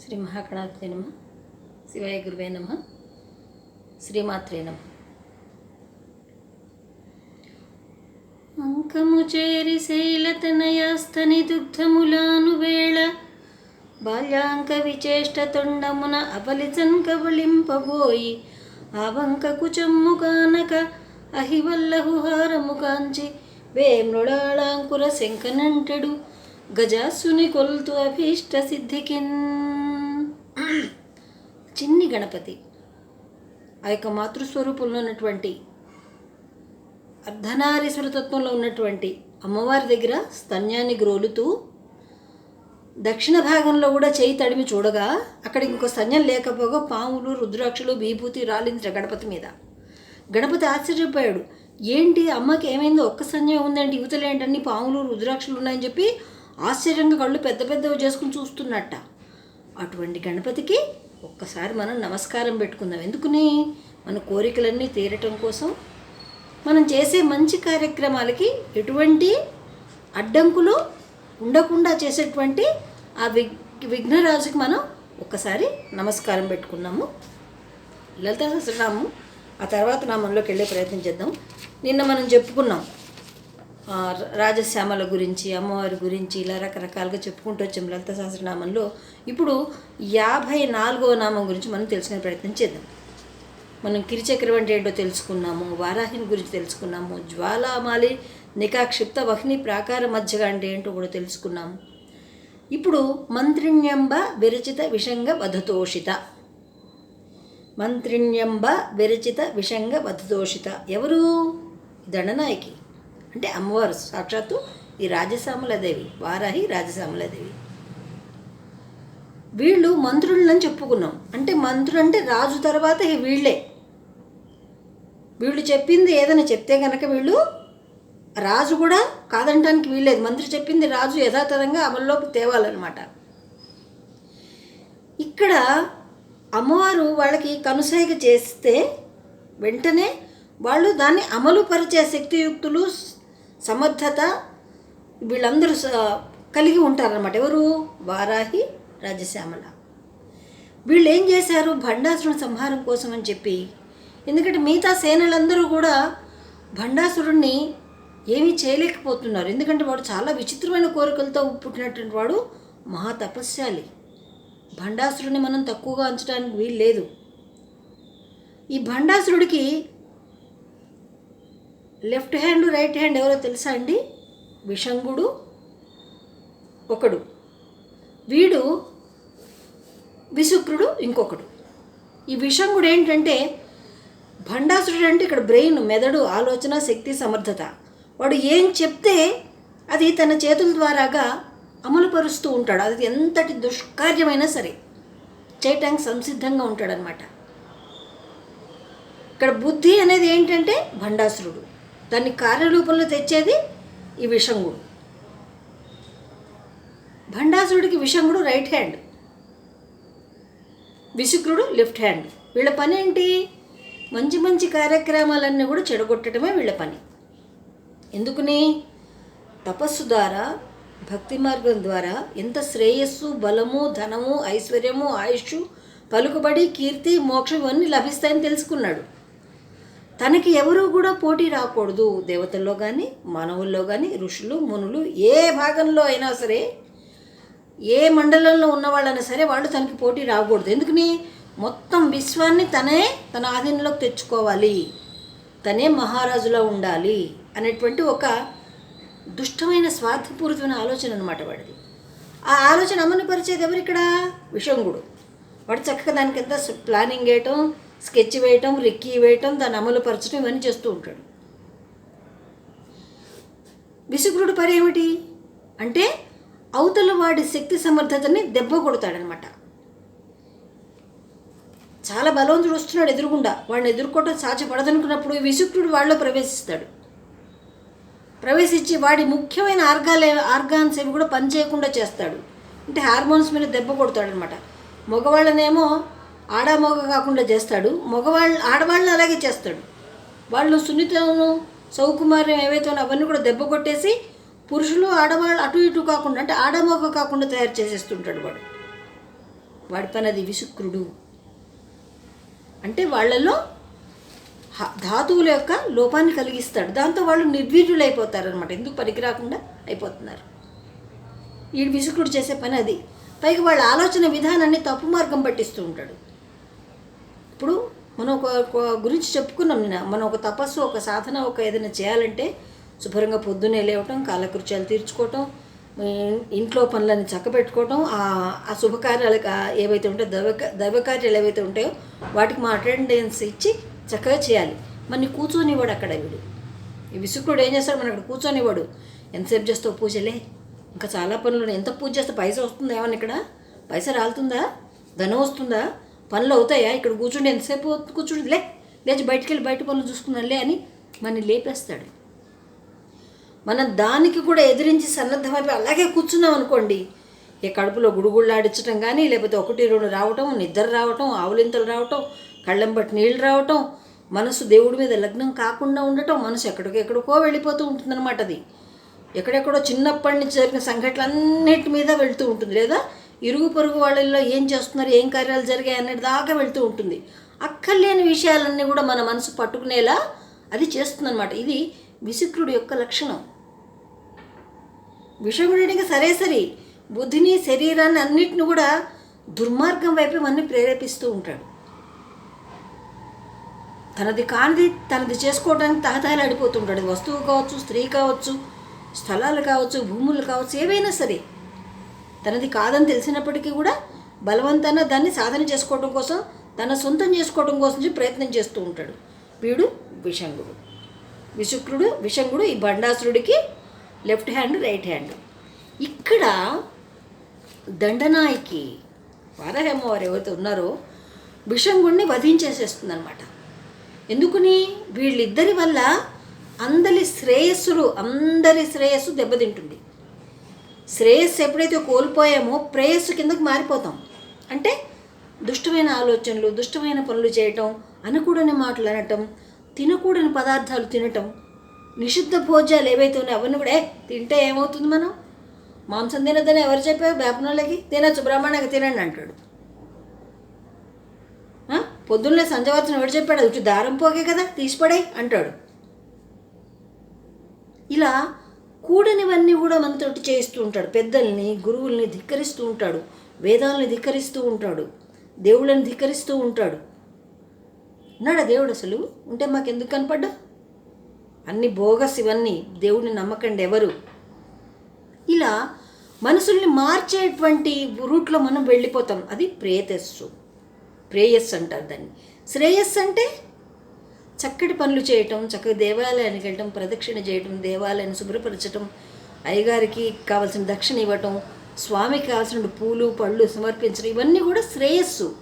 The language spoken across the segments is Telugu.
శ్రీ మహాగణాధిపతి నమ శివాయ గురువే నమ శ్రీమాత్రే నమ. అంకము చేరి శైలతనయాస్తని దుగ్ధములాను వేళ బాల్యాంక విచేష్ట తొండమున అబలిచన్ కబళింపబోయి ఆవంక కుచమ్ము కానక అహివల్లహుహారము కాంచి వేమృళాళాంకుర శంకనంటడు గజాసుని కొల్తు అభీష్ట సిద్ధికిన్. చిన్ని గణపతి. ఆ యొక్క మాతృస్వరూపంలో ఉన్నటువంటి అర్ధనారీశ్వర తత్వంలో ఉన్నటువంటి అమ్మవారి దగ్గర స్తన్యాన్ని గ్రోలుతూ దక్షిణ భాగంలో కూడా చేయి తడిమి చూడగా అక్కడ ఇంకో సన్యం లేకపోగా పాములు రుద్రాక్షలు విభూతి రాలించిన గణపతి మీద. గణపతి ఆశ్చర్యపోయాడు. ఏంటి? అమ్మకి ఏమైందో? ఒక్క సన్యం ఉందంటే యువతలు ఏంటన్ని పాములు రుద్రాక్షలు ఉన్నాయని చెప్పి ఆశ్చర్యంగా కళ్ళు పెద్ద పెద్దవి చేసుకుని చూస్తున్నట్ట. అటువంటి గణపతికి ఒక్కసారి మనం నమస్కారం పెట్టుకుందాం. ఎందుకుని? మన కోరికలన్నీ తీరటం కోసం మనం చేసే మంచి కార్యక్రమాలకి ఎటువంటి అడ్డంకులు ఉండకుండా చేసేటువంటి ఆ విగ్ విఘ్నరాజుకి మనం ఒక్కసారి నమస్కారం పెట్టుకున్నాము. లలిత సహస్రనామం ఆ తర్వాత నామంలోకి వెళ్ళే ప్రయత్నం చేద్దాం. నిన్న మనం చెప్పుకున్నాం. రాజశ్యామల గురించి అమ్మవారి గురించి ఇలా రకరకాలుగా చెప్పుకుంటూ వచ్చాం లలిత సహస్రనామంలో. ఇప్పుడు యాభై నాలుగవ నామం గురించి మనం తెలుసుకునే ప్రయత్నం చేద్దాం. మనం కిరిచక్రం అంటే ఏంటో తెలుసుకున్నాము వారాహిని గురించి తెలుసుకున్నాము జ్వాలామాలి నికాక్షిప్త వహ్ని ప్రాకార మధ్యగా అంటే ఏంటో కూడా తెలుసుకున్నాము. ఇప్పుడు మంత్రిణ్యంబ విరచిత విషంగ వధతోషిత. మంత్రిణ్యంబ విరచిత విషంగ వధతోషిత. ఎవరు? దండనాయకి. అంటే అమ్మవారు సాక్షాత్తు ఈ రాజశ్యామలదేవి వారాహి రాజశ్యామలదేవి వీళ్ళు మంత్రులని చెప్పుకున్నాం. అంటే మంత్రులు అంటే రాజు తర్వాత వీళ్ళే. వీళ్ళు చెప్పింది ఏదైనా చెప్తే కనుక వీళ్ళు రాజు కూడా కాదంటానికి వీల్లేదు. మంత్రి చెప్పింది రాజు యథాతథంగా అమల్లోకి తేవాలన్నమాట. ఇక్కడ అమ్మవారు వాళ్ళకి కనుసైగ చేస్తే వెంటనే వాళ్ళు దాన్ని అమలు పరిచే శక్తియుక్తులు సమర్థత వీళ్ళందరూ స- కలిగి ఉంటారనమాట ఎవరు? వారాహి రాజశ్యామల. వీళ్ళు ఏం చేశారు? భండాసురుని సంహారం కోసం అని చెప్పి. ఎందుకంటే మిగతా సేనలందరూ కూడా భండాసురుణ్ణి ఏమీ చేయలేకపోతున్నారు. ఎందుకంటే వాడు చాలా విచిత్రమైన కోరికలతో పుట్టినటువంటి వాడు మహా తపస్శాలి భండాసురుడిని మనం తక్కువగా ఉంచడానికి వీలు లేదు ఈ భండాసురుడికి లెఫ్ట్ హ్యాండ్ రైట్ హ్యాండ్ ఎవరో తెలుసా అండి? విషంగుడు ఒకడు. వీడు విశుక్రుడు ఇంకొకడు. ఈ విషంగుడు ఏంటంటే భండాసురుడు అంటే ఇక్కడ బ్రెయిన్ మెదడు ఆలోచన శక్తి సమర్థత. వాడు ఏం చెప్తే అది తన చేతుల ద్వారాగా అమలుపరుస్తూ ఉంటాడు. అది ఎంతటి దుష్కార్యమైనా సరే. చేయటానికి సంసిద్ధంగా ఉంటాడనమాట. ఇక్కడ బుద్ధి అనేది ఏంటంటే భండాసురుడు. దాన్ని కార్యరూపంలో తెచ్చేది ఈ విషంగుడు. భండాసురుడికి విషంగుడు రైట్ హ్యాండ్. విశుక్రుడు లెఫ్ట్ హ్యాండ్. వీళ్ళ పని ఏంటి? మంచి మంచి కార్యక్రమాలన్నీ కూడా చెడగొట్టడమే వీళ్ళ పని. ఎందుకుని? తపస్సు ద్వారా భక్తి మార్గం ద్వారా ఎంత శ్రేయస్సు బలము ధనము ఐశ్వర్యము ఆయుష్ పలుకుబడి కీర్తి మోక్షం ఇవన్నీ లభిస్తాయని తెలుసుకున్నాడు. తనకి ఎవరూ కూడా పోటీ రాకూడదు. దేవతల్లో కానీ మానవుల్లో కానీ ఋషులు మునులు ఏ భాగంలో అయినా సరే ఏ మండలంలో ఉన్న వాళ్ళైనా సరే వాళ్ళు తనకి పోటీ రాకూడదు. ఎందుకని? మొత్తం విశ్వాన్ని తనే తన ఆధీనంలోకి తెచ్చుకోవాలి. తనే మహారాజులో ఉండాలి అనేటువంటి ఒక దుష్టమైన స్వార్థపూరితమైన ఆలోచన అనమాట వాడిది. ఆ ఆలోచన అమలు పరిచేది ఎవరు ఇక్కడ విషంగుడు. వాడు చక్కగా దానికి ఎంత ప్లానింగ్ వేయటం స్కెచ్ వేయటం రిక్కీ వేయటం దాన్ని అమలు పరచడం ఇవన్నీ చేస్తూ ఉంటాడు. విసుగ్రుడు పని ఏమిటి? అంటే అవతల వాడి శక్తి సమర్థతని దెబ్బ కొడతాడనమాట. చాలా బలవంతుడు వస్తున్నాడు ఎదురుగుండా. వాడిని ఎదుర్కోవటం సాధ్యపడదనుకున్నప్పుడు ఈ వాళ్ళలో ప్రవేశిస్తాడు. ప్రవేశించి వాడి ముఖ్యమైన ఆర్గాలే ఆర్గాన్స్ ఏవి కూడా పనిచేయకుండా చేస్తాడు. అంటే హార్మోన్స్ మీద దెబ్బ కొడతాడనమాట. మగవాళ్ళనేమో ఆడ మగ కాకుండా చేస్తాడు. మగవాళ్ళు ఆడవాళ్ళని అలాగే చేస్తాడు. వాళ్ళు సున్నితను సౌకుమార్యం ఏవైతే ఉన్నా అవన్నీ కూడా దెబ్బ కొట్టేసి పురుషులు ఆడవాళ్ళు అటు ఇటు కాకుండా అంటే ఆడమొగ కాకుండా తయారు చేసేస్తుంటాడు వాడు. వాడి పని అది విసుక్రుడు. అంటే వాళ్ళలో హ- ధాతువుల యొక్క లోపాన్ని కలిగిస్తాడు. దాంతో వాళ్ళు నిర్వీర్యులు అయిపోతారు అనమాట ఎందుకు పనికి రాకుండా అయిపోతున్నారు. ఈ విసుకుడు చేసే పని అది. పైగా వాళ్ళ ఆలోచన విధానాన్ని తప్పు మార్గం పట్టిస్తూ ఉంటాడు. ఇప్పుడు మనం ఒక గురించి చెప్పుకున్నాం నిన్న. మనం ఒక తపస్సు ఒక సాధన ఒక ఏదైనా చేయాలంటే శుభ్రంగా పొద్దున్నే లేవటం కాలకృత్యాలు తీర్చుకోవటం ఇంట్లో పనులన్నీ చక్కబెట్టుకోవటం ఆ ఆ శుభకార్యాలు ఏవైతే ఉంటాయో దైవ దైవకార్యాలు ఏవైతే ఉంటాయో వాటికి మా అటెండెన్స్ ఇచ్చి చక్కగా చేయాలి. మన కూర్చొనివాడు అక్కడ వీడు. ఈ విసుకుడు ఏం చేస్తాడు? మన అక్కడ కూర్చొనివాడు ఎంతసేపు చేస్తావు పూజలే ఇంకా చాలా పనులు ఉన్నాయి. ఎంత పూజ చేస్తే పైస వస్తుందా ఏమన్నా ఇక్కడ? పైస రాలుతుందా? ధనం వస్తుందా? పనులు అవుతాయా? ఇక్కడ కూర్చుండి ఎంతసేపు కూర్చుండి లే లేచి బయటికి వెళ్ళి బయట పనులు చూసుకున్నాలే అని మనని లేపేస్తాడు. మనం దానికి కూడా ఎదిరించి సన్నద్ధమైపోయి అలాగే కూర్చున్నాం అనుకోండి ఈ కడుపులో గుడుగుళ్ళాడించడం కానీ లేకపోతే ఒకటి రెండు రావటం నిద్ర రావటం ఆవులింతలు రావటం కళ్ళం బట్టి నీళ్ళు రావటం మనసు దేవుడి మీద లగ్నం కాకుండా ఉండటం మనసు ఎక్కడికో వెళ్ళిపోతూ ఉంటుందన్నమాట అది. ఎక్కడెక్కడో చిన్నప్పటి నుంచి జరిగిన సంఘటనలన్నిటి మీద వెళ్తూ ఉంటుంది లేదా? ఇరుగు పొరుగు వాళ్ళల్లో ఏం చేస్తున్నారు ఏం కార్యాలు జరిగాయి అన్నది దాకా వెళ్తూ ఉంటుంది. అక్కర్లేని విషయాలన్నీ కూడా మన మనసు పట్టుకునేలా అది చేస్తుందన్నమాట. ఇది విశుక్రుడి యొక్క లక్షణం. విషగుడికి సరే సరి బుద్ధిని శరీరాన్ని అన్నిటిని కూడా దుర్మార్గం వైపు అన్ని ప్రేరేపిస్తూ ఉంటాడు. తనది కానిది తనది చేసుకోవడానికి తహతహలాడిపోతుంటాడు అది వస్తువు కావచ్చు స్త్రీ కావచ్చు స్థలాలు కావచ్చు భూములు కావచ్చు ఏవైనా సరే. తనది కాదని తెలిసినప్పటికీ కూడా బలవంతాన దాన్ని సాధన చేసుకోవడం కోసం తన సొంతం చేసుకోవడం కోసం ప్రయత్నం చేస్తూ ఉంటాడు. వీడు విషంగుడు. విశుక్రుడు విషంగుడు ఈ బండాసురుడికి లెఫ్ట్ హ్యాండ్ రైట్ హ్యాండ్ ఇక్కడ దండనాయికి వారహేమ వారు ఎవరైతే ఉన్నారో విషంగుడిని వధించేసేస్తుంది అనమాట ఎందుకుని? వీళ్ళిద్దరి వల్ల అందరి శ్రేయస్సులు అందరి శ్రేయస్సు దెబ్బతింటుంది. శ్రేయస్సు ఎప్పుడైతే కోల్పోయామో ప్రేయస్సు కిందకు మారిపోతాం. అంటే దుష్టమైన ఆలోచనలు దుష్టమైన పనులు చేయటం అనకూడని మాటలు అనటం తినకూడని పదార్థాలు తినటం నిషిద్ధ భోజ్యాలు ఏవైతే ఉన్నాయో అవన్నీ కూడా తింటే ఏమవుతుంది మనం? మాంసం తినద్దని ఎవరు చెప్పారు? వేపనోళ్ళకి? తినచ్చు బ్రాహ్మణంగా తినండి అంటాడు. పొద్దున్నే సంజవర్చన ఎవరు చెప్పాడు? అది దారం పోకే కదా తీసిపడే అంటాడు. ఇలా కూడనివన్నీ కూడా మనతోటి చేయిస్తూ ఉంటాడు. పెద్దల్ని గురువుల్ని ధిక్కరిస్తూ ఉంటాడు. వేదాలని ధిక్కరిస్తూ ఉంటాడు. దేవుళ్ళని ధిక్కరిస్తూ ఉంటాడు. ఉన్నాడా దేవుడు అసలు? ఉంటే మాకెందుకు కనపడ్డా? అన్ని బోగస్ ఇవన్నీ దేవుడిని నమ్మకండి ఎవరు? ఇలా మనసుల్ని మార్చేటువంటి రూట్లో మనం వెళ్ళిపోతాం. అది ప్రేయస్సు. ప్రేయస్ అంటారు దాన్ని. శ్రేయస్ అంటే చక్కటి పనులు చేయటం చక్కగా దేవాలయానికి వెళ్ళటం ప్రదక్షిణ చేయటం దేవాలయాన్ని శుభ్రపరచటం అయ్యగారికి కావాల్సిన దక్షిణ ఇవ్వటం స్వామికి కావాల్సిన పూలు పళ్ళు సమర్పించడం ఇవన్నీ కూడా శ్రేయస్సు.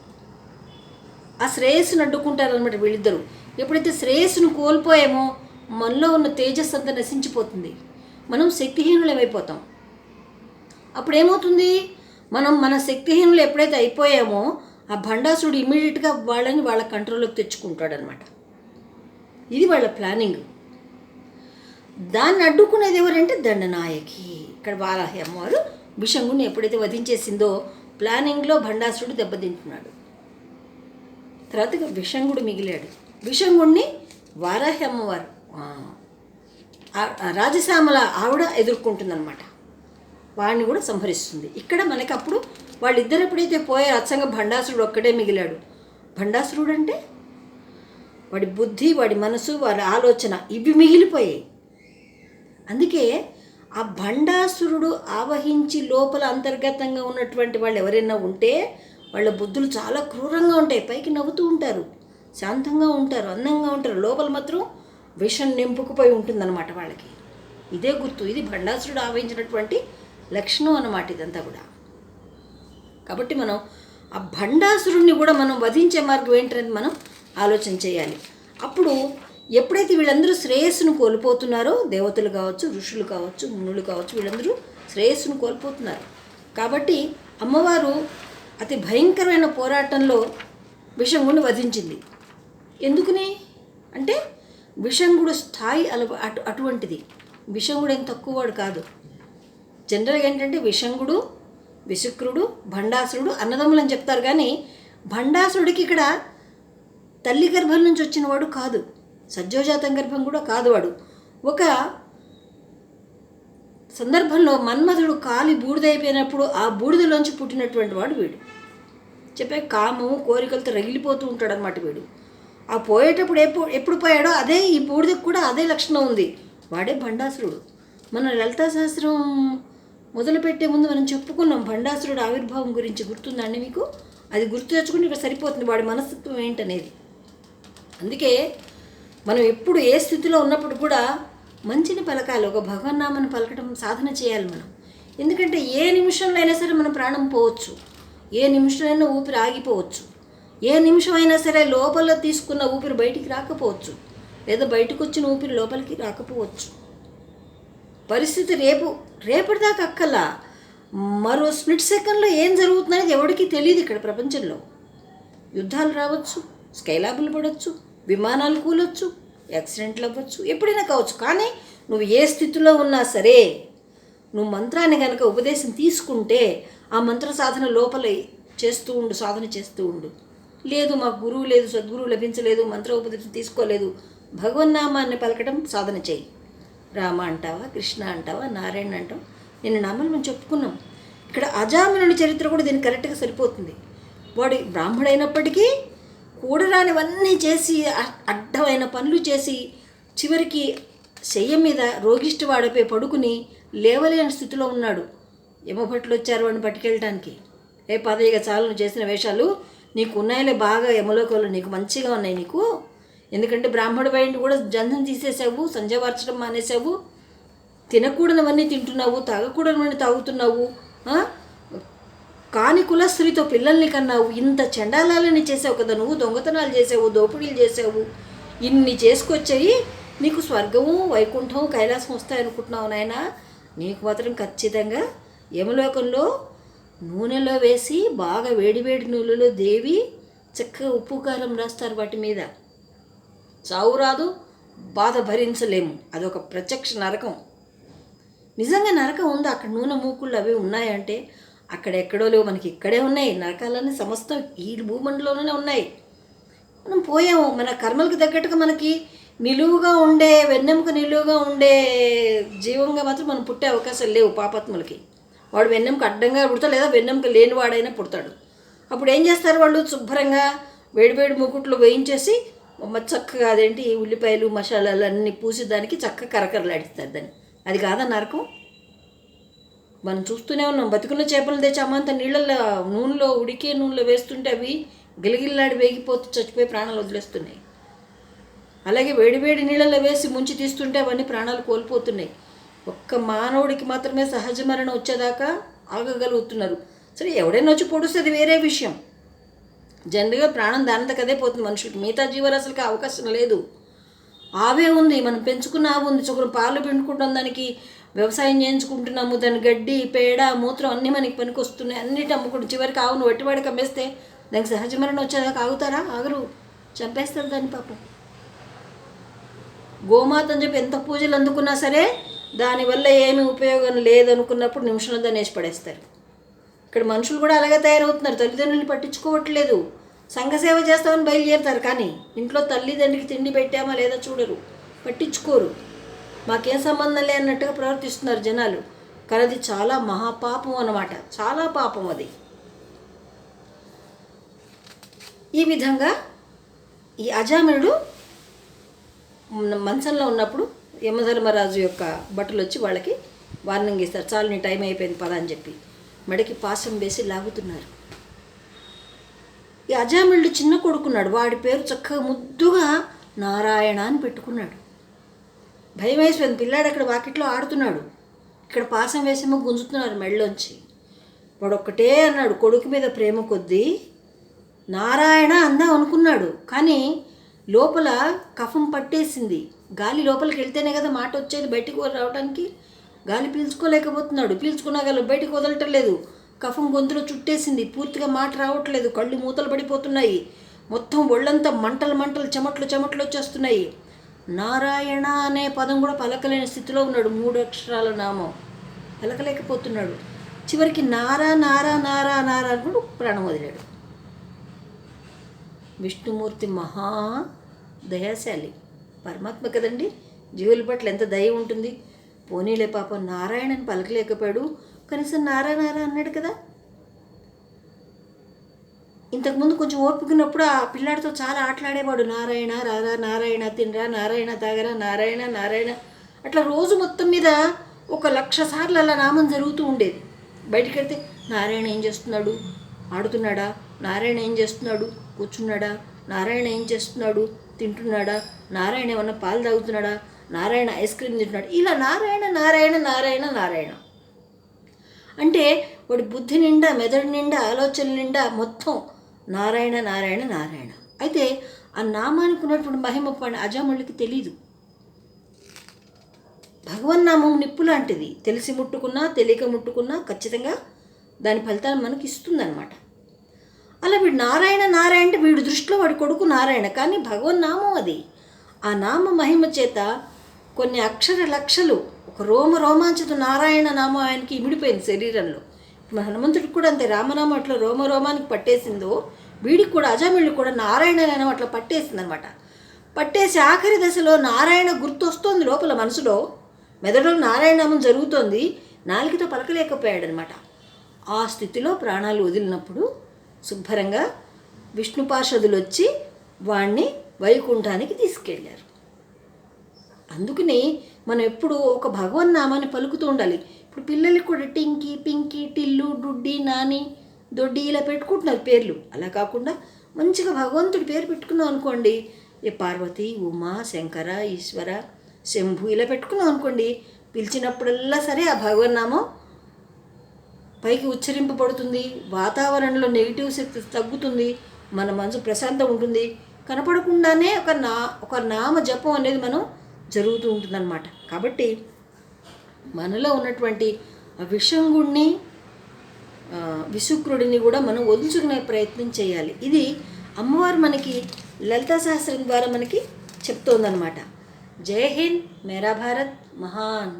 ఆ శ్రేయస్సును అడ్డుకుంటారనమాట వీళ్ళిద్దరూ. ఎప్పుడైతే శ్రేయస్సును కోల్పోయామో మనలో ఉన్న తేజస్సు అంతా నశించిపోతుంది. మనం శక్తిహీనులమైపోతాం అప్పుడు ఏమవుతుంది మనం మన శక్తిహీనులు ఎప్పుడైతే అయిపోయామో ఆ భండాసుడు ఇమీడియట్గా వాళ్ళని వాళ్ళ కంట్రోల్లోకి తెచ్చుకుంటాడనమాట ఇది వాళ్ళ ప్లానింగ్ దాన్ని అడ్డుకునేది ఎవరంటే దండనాయకి. ఇక్కడ వారాహి అమ్మవారు విషంగుని ఎప్పుడైతే వధించేసిందో ప్లానింగ్లో భండాసురుడు దెబ్బతింటున్నాడు. తర్వాత విషంగుడు మిగిలాడు. విషంగుణ్ణి వారాహి అమ్మవారు రాజశ్యామల ఆవిడ ఎదుర్కొంటుందన్నమాట. వాడిని కూడా సంహరిస్తుంది. ఇక్కడ మనకి అప్పుడు వాళ్ళిద్దరు ఎప్పుడైతే పోయారు అచ్చంగా భండాసురుడు ఒక్కడే మిగిలాడు. భండాసురుడు అంటే వాడి బుద్ధి వాడి మనసు వాడి ఆలోచన ఇవి మిగిలిపోయాయి. అందుకే ఆ భండాసురుడు ఆవహించి లోపల అంతర్గతంగా ఉన్నటువంటి వాళ్ళు ఎవరైనా ఉంటే వాళ్ళ బుద్ధులు చాలా క్రూరంగా ఉంటాయి. పైకి నవ్వుతూ ఉంటారు. శాంతంగా ఉంటారు. అందంగా ఉంటారు. లోపల మాత్రం విషం నింపుకుపోయి ఉంటుందన్నమాట వాళ్ళకి. ఇదే గుర్తు. ఇది భండాసురుడు ఆవహించినటువంటి లక్షణం అన్నమాట ఇదంతా కూడా. కాబట్టి మనం ఆ భండాసురుణ్ణి కూడా మనం వధించే మార్గం ఏంటనేది మనం ఆలోచన చేయాలి. అప్పుడు ఎప్పుడైతే వీళ్ళందరూ శ్రేయస్సును కోల్పోతున్నారో దేవతలు కావచ్చు ఋషులు కావచ్చు మునులు కావచ్చు వీళ్ళందరూ శ్రేయస్సును కోల్పోతున్నారు. కాబట్టి అమ్మవారు అతి భయంకరమైన పోరాటంలో విషంగుని వధించింది. ఎందుకని? అంటే విషంగుడు స్థాయి అల అటు అటువంటిది. విషంగుడు ఏం తక్కువ వాడు కాదు. జనరల్గా ఏంటంటే విషంగుడు విశుక్రుడు భండాసురుడు అన్నదమ్ములు అని చెప్తారు కానీ భండాసురుడికి ఇక్కడ తల్లి గర్భం నుంచి వచ్చిన వాడు కాదు. సజ్జోజాతం గర్భం కూడా కాదు వాడు. ఒక సందర్భంలో మన్మధుడు కాలి బూడిదైపోయినప్పుడు ఆ బూడిదలోంచి పుట్టినటువంటి వాడు వీడు. చెప్పే కామము కోరికలతో రగిలిపోతూ ఉంటాడనమాట వీడు. ఆ పోయేటప్పుడు ఎప్పుడు ఎప్పుడు పోయాడో అదే ఈ బూడిదకు కూడా అదే లక్షణం ఉంది. వాడే భండాసురుడు మన లలితాశాస్త్రం మొదలుపెట్టే ముందు మనం చెప్పుకున్నాం భండాసురుడు ఆవిర్భావం గురించి గుర్తుందండి మీకు? అది గుర్తు తెచ్చుకుంటే ఇక్కడ సరిపోతుంది. వాడి మనస్తత్వం ఏంటనేది. అందుకే మనం ఎప్పుడు ఏ స్థితిలో ఉన్నప్పుడు కూడా మంచిని పలకాలి. ఒక భగవన్నామని పలకడం సాధన చేయాలి మనం. ఎందుకంటే ఏ నిమిషంలో అయినా సరే మన ప్రాణం పోవచ్చు. ఏ నిమిషమైనా ఊపిరి ఆగిపోవచ్చు. ఏ నిమిషం అయినా సరే లోపల తీసుకున్న ఊపిరి బయటికి రాకపోవచ్చు. లేదా బయటకు వచ్చిన ఊపిరి లోపలికి రాకపోవచ్చు. పరిస్థితి రేపు రేపటిదాకా అక్కల్లా మరో స్ప్లిట్ సెకండ్లో ఏం జరుగుతుందనేది ఎవరికీ తెలియదు ఇక్కడ ప్రపంచంలో. యుద్ధాలు రావచ్చు. స్కైలాబులు పడవచ్చు విమానాలు కూలొచ్చు యాక్సిడెంట్లు అవ్వచ్చు ఎప్పుడైనా కావచ్చు. కానీ నువ్వు ఏ స్థితిలో ఉన్నా సరే నువ్వు మంత్రాన్ని కనుక ఉపదేశం తీసుకుంటే ఆ మంత్ర సాధన లోపల చేస్తూ ఉండు సాధన చేస్తూ ఉండు. లేదు మాకు గురువు లేదు సద్గురువు లభించలేదు మంత్ర ఉపదేశం తీసుకోలేదు. భగవన్నామాన్ని పలకడం సాధన చేయి. రామ అంటావా కృష్ణ అంటావా నారాయణ అంటావా? నిన్న నామాలు మనం చెప్పుకున్నాం. ఇక్కడ అజామినుడి చరిత్ర కూడా దీనికి కరెక్ట్గా సరిపోతుంది. వాడు బ్రాహ్మడైనప్పటికీ కూడరానివన్నీ చేసి అ- అడ్డమైన పనులు చేసి చివరికి శయ్య మీద రోగిష్టి వాడపై పడుకుని లేవలేని స్థితిలో ఉన్నాడు. యమభట్లు వచ్చారు వాడిని పట్టుకెళ్ళటానికి. ఏ పదవిగా చాలు నువ్వు చేసిన వేషాలు నీకు ఉన్నాయిలే బాగా యమలోకాలు నీకు మంచిగా ఉన్నాయి నీకు. ఎందుకంటే బ్రాహ్మడు బయట కూడా జంధం తీసేసావు సంజవార్చడం మానేసావు. తినకూడనివన్నీ తింటున్నావు తాగకూడనివన్నీ తాగుతున్నావు కాని కులస్త్రీతో పిల్లల్ని కన్నావు ఇంత చండాలాలని చేసావు కదా నువ్వు దొంగతనాలు చేసావు దోపిడీలు చేసావు. ఇన్ని చేసుకొచ్చాయి నీకు స్వర్గము వైకుంఠం కైలాసం వస్తాయనుకుంటున్నావు నాయనా. నీకు మాత్రం ఖచ్చితంగా యమలోకంలో నూనెలో వేసి బాగా వేడివేడి నూనెలో దేవి చక్కగా ఉప్పు కారం రాస్తారు వాటి మీద. చావు రాదు బాధ భరించలేము. అదొక ప్రత్యక్ష నరకం. నిజంగా నరకం ఉందా? అక్కడ నూనె మూకుళ్ళు అవి ఉన్నాయంటే అక్కడెక్కడో లేవు మనకి ఇక్కడే ఉన్నాయి. నరకాలన్నీ సమస్తం ఈ భూమండలంలోనే ఉన్నాయి. మనం పోయాము. మన కర్మలకు తగ్గట్టుగా మనకి నిలువుగా ఉండే వెన్నెముక నిలువుగా ఉండే జీవంగా మాత్రం మనం పుట్టే అవకాశాలు లేవు పాపాత్ములకి. వాడు వెన్నెముక అడ్డంగా పుడతాడు లేదా వెన్నెముక లేనివాడైనా పుడతాడు. అప్పుడు ఏం చేస్తారు వాళ్ళు? శుభ్రంగా వేడివేడి ముకుట్లు వేయించేసి చక్కగా అదేంటి? ఉల్లిపాయలు మసాలాలు అన్నీ పూసి దానికి చక్కగా కరకరలాడిస్తారు దాన్ని. అది కాదా నరకం? మనం చూస్తూనే ఉన్నాం. బతుకున్న చేపలు తెచ్చి అమ్మంత నీళ్ళల్లో నూనెలో ఉడికే నూనెలో వేస్తుంటే అవి గిలగిల్లాడి వేగిపోతూ చచ్చిపోయి ప్రాణాలు వదిలేస్తున్నాయి. అలాగే వేడివేడి నీళ్ళలో వేసి ముంచి తీస్తుంటే అవన్నీ ప్రాణాలు కోల్పోతున్నాయి. ఒక్క మానవుడికి మాత్రమే సహజ మరణం వచ్చేదాకా ఆగగలుగుతున్నారు. సరే ఎవడైనా వచ్చి పొడుస్తే అది వేరే విషయం. జనరల్గా ప్రాణం దానంతకు అదే పోతుంది మనుషులకి. మిగతా జీవరాశులకి అవకాశం లేదు. ఆవే ఉంది. మనం పెంచుకున్న ఆవు ఉంది. చొక్కరు పాలు పిండుకుంటాం దానికి వ్యవసాయం చేయించుకుంటున్నాము దాని గడ్డి పేడ మూత్రం అన్నీ మనకి పనికి వస్తున్నాయి అన్నిటి అమ్ముకుంటు చివరికి ఆవును వట్టివాడికి అమ్మేస్తే దానికి సహజ మరణం వచ్చేదాకా ఆగుతారా? ఆగరు. చంపేస్తారు దాన్ని పాపం. గోమాత అని చెప్పి ఎంత పూజలు అందుకున్నా సరే దానివల్ల ఏమి ఉపయోగం లేదనుకున్నప్పుడు నిమిషంలో దాన్ని వేసి పడేస్తారు. ఇక్కడ మనుషులు కూడా అలాగే తయారవుతున్నారు. తల్లిదండ్రులు పట్టించుకోవట్లేదు. సంఘసేవ చేస్తామని బయలుదేరుతారు కానీ ఇంట్లో తల్లిదండ్రికి తిండి పెట్టామా లేదా చూడరు. పట్టించుకోరు. మాకేం సంబంధం లే అన్నట్టుగా ప్రవర్తిస్తున్నారు జనాలు. కానీ అది చాలా మహాపాపం అన్నమాట. చాలా పాపం అది. ఈ విధంగా ఈ అజామినుడు మంచంలో ఉన్నప్పుడు యమధర్మరాజు యొక్క బట్టలు వచ్చి వాళ్ళకి వార్నింగ్ ఇస్తారు. చాలు నీ టైం అయిపోయింది పద అని చెప్పి. మెడకి పాసం వేసి లాగుతున్నారు. ఈ అజామిళ్ళు చిన్న కొడుకున్నాడు. వాడి పేరు చక్కగా ముద్దుగా నారాయణ అని పెట్టుకున్నాడు. భయం వేసిపోయింది పిల్లాడు అక్కడ వాకిట్లో ఆడుతున్నాడు. ఇక్కడ పాసం వేసేమో గుంజుతున్నారు మెళ్ళొంచి. వాడొక్కటే అన్నాడు కొడుకు మీద ప్రేమ కొద్దీ. నారాయణ అందాం అనుకున్నాడు కానీ లోపల కఫం పట్టేసింది. గాలి లోపలికి వెళ్తేనే కదా మాట వచ్చేది బయటికి రావడానికి గాలి పీల్చుకోలేకపోతున్నాడు. పీల్చుకున్నా గాలి బయటికి వదలటం లేదు. కఫం గొంతులో చుట్టేసింది. పూర్తిగా మాట రావట్లేదు. కళ్ళు మూతలు పడిపోతున్నాయి. మొత్తం ఒళ్ళంతా మంటలు మంటలు చెమట్లు చెమట్లు వచ్చేస్తున్నాయి. నారాయణ అనే పదం కూడా పలకలేని స్థితిలో ఉన్నాడు. మూడు అక్షరాల నామం. పలకలేకపోతున్నాడు. చివరికి నారా నారా నారా నారా అనుకుంటూ ప్రాణం వదిలాడు. విష్ణుమూర్తి మహా దయాశాలి. పరమాత్మ కదండి. జీవుల పట్ల ఎంత దయ ఉంటుంది. పోనీలే పాపం నారాయణని పలకలేకపోయాడు. కనీసం నారా నారా అన్నాడు కదా. ఇంతకుముందు కొంచెం ఓపికన్నప్పుడు ఆ పిల్లాడితో చాలా ఆటలాడేవాడు. నారాయణ రారా నారాయణ తినరా నారాయణ తాగరా నారాయణ నారాయణ. అట్లా రోజు మొత్తం మీద ఒక లక్ష సార్లు అలా నామం జరుగుతూ ఉండేది. బయటికి వెళ్తే నారాయణ ఏం చేస్తున్నాడు? ఆడుతున్నాడా? నారాయణ ఏం చేస్తున్నాడు? కూర్చున్నాడా? నారాయణ ఏం చేస్తున్నాడు? తింటున్నాడా? నారాయణ ఏమన్నా పాలు తాగుతున్నాడా? నారాయణ ఐస్ క్రీమ్ తింటున్నాడు? ఇలా నారాయణ నారాయణ నారాయణ నారాయణ. అంటే వాడి బుద్ధి నిండా మెదడు నిండా ఆలోచన నిండా మొత్తం నారాయణ నారాయణ నారాయణ. అయితే ఆ నామానికి ఉన్నటువంటి మహిమ పని అజాముళ్ళకి తెలీదు. భగవన్నామం నిప్పు లాంటిది. తెలిసి ముట్టుకున్నా తెలియక ముట్టుకున్నా ఖచ్చితంగా దాని ఫలితాన్ని మనకి ఇస్తుందన్నమాట. అలా వీడు నారాయణ నారాయణ అంటే వీడి దృష్టిలో వాడి కొడుకు నారాయణ. కానీ భగవన్నామం అది. ఆ నామ మహిమ చేత కొన్ని అక్షర లక్షలు ఒక రోమ రోమాంచిత నారాయణ నామం ఆయనకి ఇమిడిపోయింది శరీరంలో. మన హనుమంతుడికి కూడా అంతే. రామనామం అట్లా రోమ రోమానికి పట్టేసిందో వీడికి కూడా అజామిళ్ళకి కూడా నారాయణ అట్లా పట్టేసింది అనమాట పట్టేసి ఆఖరి దశలో నారాయణ గుర్తొస్తోంది లోపల మనసులో. మెదడులో నారాయణమం జరుగుతోంది. నాలుగుతో పలకలేకపోయాడనమాట. ఆ స్థితిలో ప్రాణాలు వదిలినప్పుడు శుభ్రంగా విష్ణు పార్షదులు వచ్చి వాణ్ణి వైకుంఠానికి తీసుకెళ్ళారు. అందుకని మనం ఎప్పుడు ఒక భగవన్నామాన్ని పలుకుతూ ఉండాలి. ఇప్పుడు పిల్లలకి కూడా టింకి పింకి టిల్లు డుడ్డి నాని దొడ్డి ఇలా పెట్టుకుంటున్నారు పేర్లు. అలా కాకుండా మంచిగా భగవంతుడి పేరు పెట్టుకున్నాం అనుకోండి. ఏ పార్వతి ఉమా శంకర ఈశ్వర శంభు ఇలా పెట్టుకున్నాం అనుకోండి. పిలిచినప్పుడల్లా సరే ఆ భగవన్నామం పైకి ఉచ్చరింపబడుతుంది. వాతావరణంలో నెగిటివ్ శక్తి తగ్గుతుంది. మన మనసు ప్రశాంతం ఉంటుంది. కనపడకుండానే ఒక నా ఒక నామ జపం అనేది మనం జరుగుతూ ఉంటుందన్నమాట. కాబట్టి మనలో ఉన్నటువంటి ఆ విషంగుణ్ణి విశుక్రుడిని కూడా మనం వదులుచుకునే ప్రయత్నం చేయాలి. ఇది అమ్మవారు మనకి లలితా సహస్రం ద్వారా మనకి చెప్తోందనమాట జై హింద్ మేరా భారత్ మహాన్.